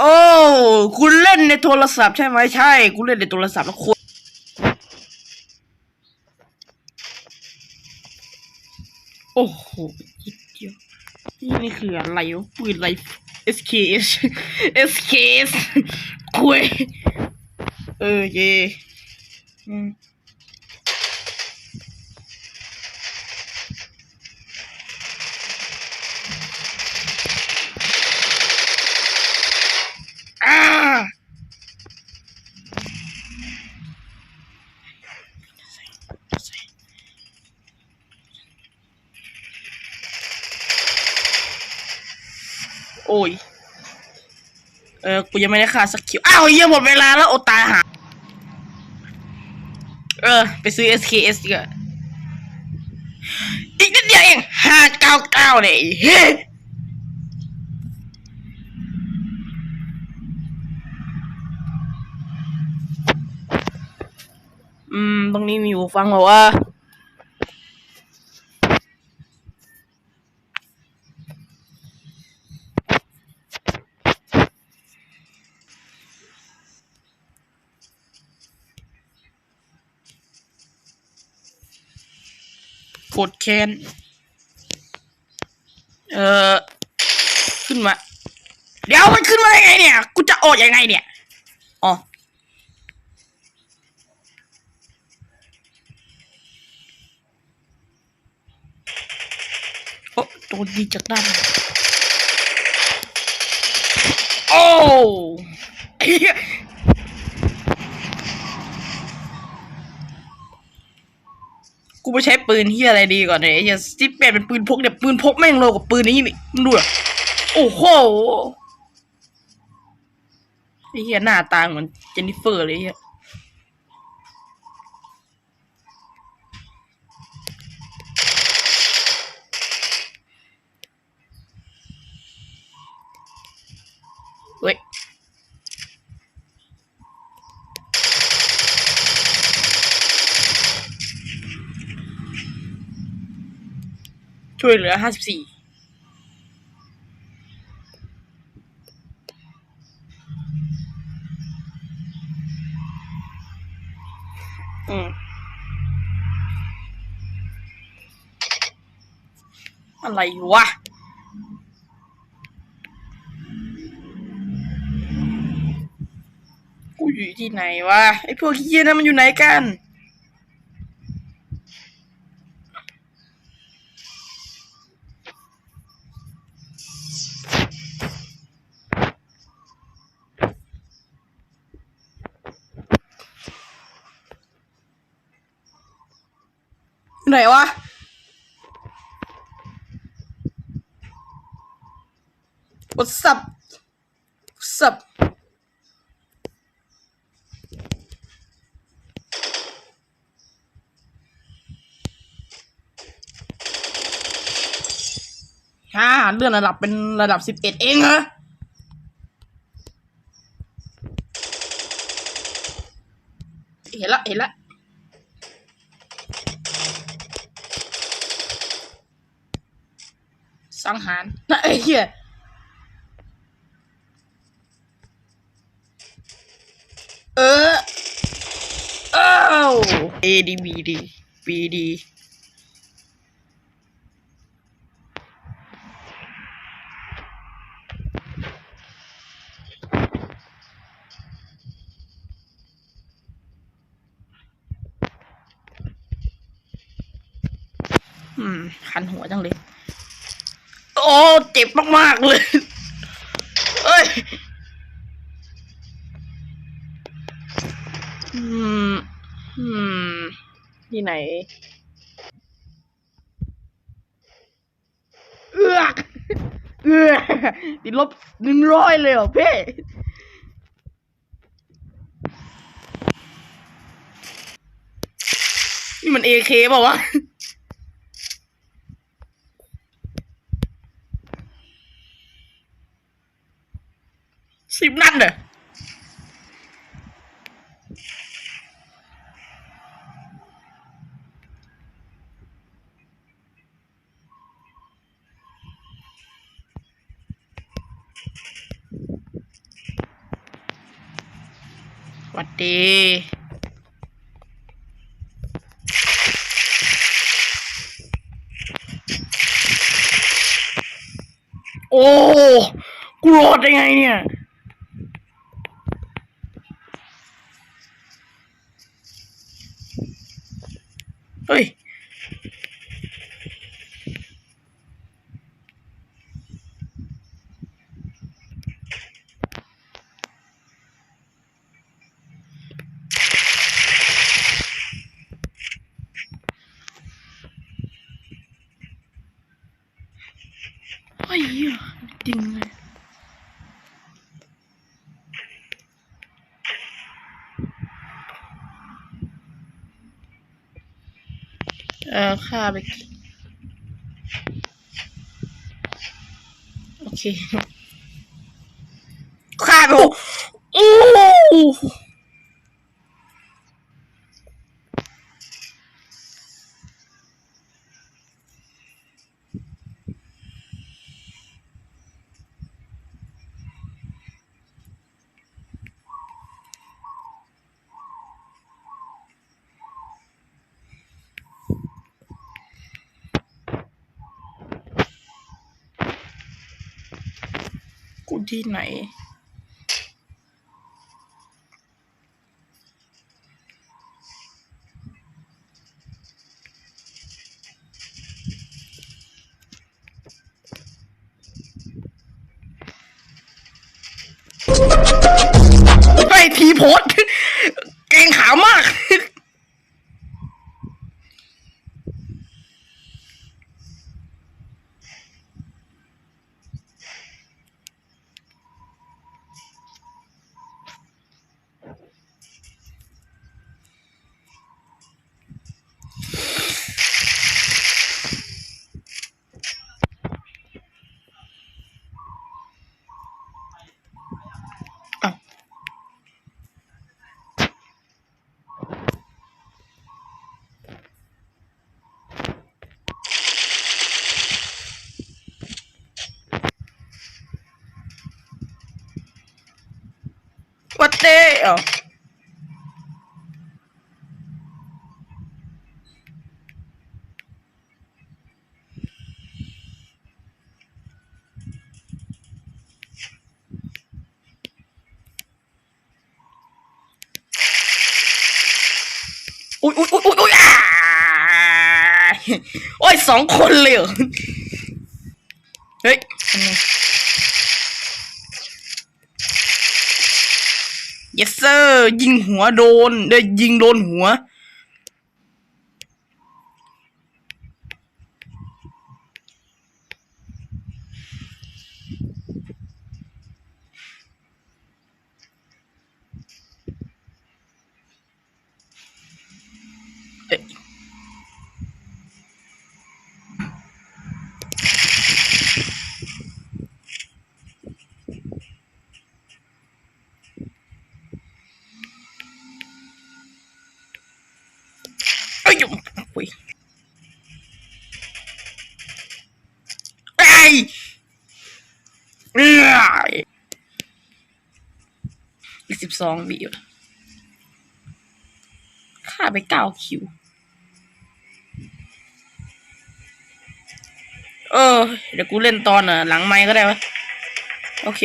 โอ้คุณเล่นในโทรศัพท์ใช่ไหมใช่คุณเล่นในโทรศัพท์แล้วคุณโอ้โหนิดเดียวนี่นี่คืออะไรวะปืนอะไร SKS SKS คุยเออเย่ โอ้ย เออ กูยังไม่ได้ค่าสักคิว อ้าวเยี่ยหมดเวลาแล้วโอตายหา เออ ไปซื้อ SKS ดีกว่าอีกนิดเดียวเองห้าเก้าเก้าเนี่ยเฮ้อืม ตรงนี้มีหูฟังบอกว่า กดแคนเอ่อขึ้นมา เดี๋ยวมันขึ้นมาได้ไงเนี่ย กูจะออกยังไงเนี่ย อ๋อ โอ้โดนดีจากด้านโอ้เหี้ยกู ไปใช้ปืนที่อะไรดีก่อนเนี่ยไอ้เหี้ยสิบแปดเป็นปืนพกเนี่ยปืนพกแม่งโลกว่าปืนนี้นี่มึงดูอะโอ้โหไอ้เหี้ยหน้าตาเหมือนเจนนิเฟอร์เลยไอ้เหี้ยเว้ย ช่วยเหลือห้าสิบสี่อืมอะไรวะกูอยู่ที่ไหนวะไอพวกเฮียนั่นมันอยู่ไหนกัน ไหนวะ What's up w h a ฮ่าเลื่อนระดับเป็นระดับสิบเอ็ดเองเหรอเห็นละเห็นละ สังหารนะไอ้เหี้ยเออเอ้าว A D B D B D อืมคันหัวจังเลย โอ้เจ็บมากๆเลยเอ้ยอืมอืมที่ไหนเอือกเอือกติดลบหนึ่งร้อยเลยเหรอเพ่นี่มันเอเคป่าวะ สิบนัดเหรอวัดดี โอ้ กูรอดได้ไงเนี่ย เฮ้ยไอ้เหี้ยจริง เออฆ่าไป โอเคฆ่าไปหกโอ้ กูที่ไหน ไปทีโพสเก่งขามาก อ้าววัด เต้เอ้าอุ้ยอุ้ยอุ้ยอุ้ยอุ้ยอ่าโอ้ยสองคนเลยเหรอ เฮ้ยอันนี้ yes sir ยิงหัวโดนเด้ยยิงโดนหัว เอ้ยเอ้ยอุ้ยไอ้ยเอ้ยอีก สิบสองวิวฆ่าไปเก้าคิว เออ เดี๋ยวกูเล่นตอนอะ หลังไม้ก็ได้วะ โอเค